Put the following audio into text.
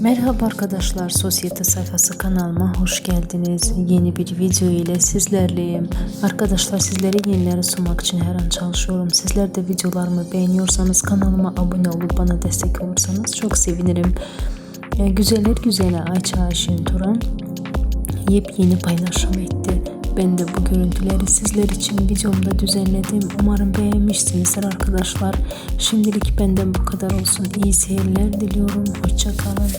Merhaba arkadaşlar, Sosyete sayfası kanalıma hoş geldiniz. Yeni bir video ile sizlerleyim. Arkadaşlar sizlere yenileri sunmak için her an çalışıyorum. Sizler de videolarımı beğeniyorsanız kanalıma abone olup bana destek olursanız çok sevinirim. E, güzeller güzeli Ayça Ayşin Turan yepyeni paylaşım etti. Ben de bu görüntüleri sizler için videomda düzenledim. Umarım beğenmişsinizdir arkadaşlar. Şimdilik benden bu kadar olsun. İyi seyirler diliyorum. Hoşçakalın.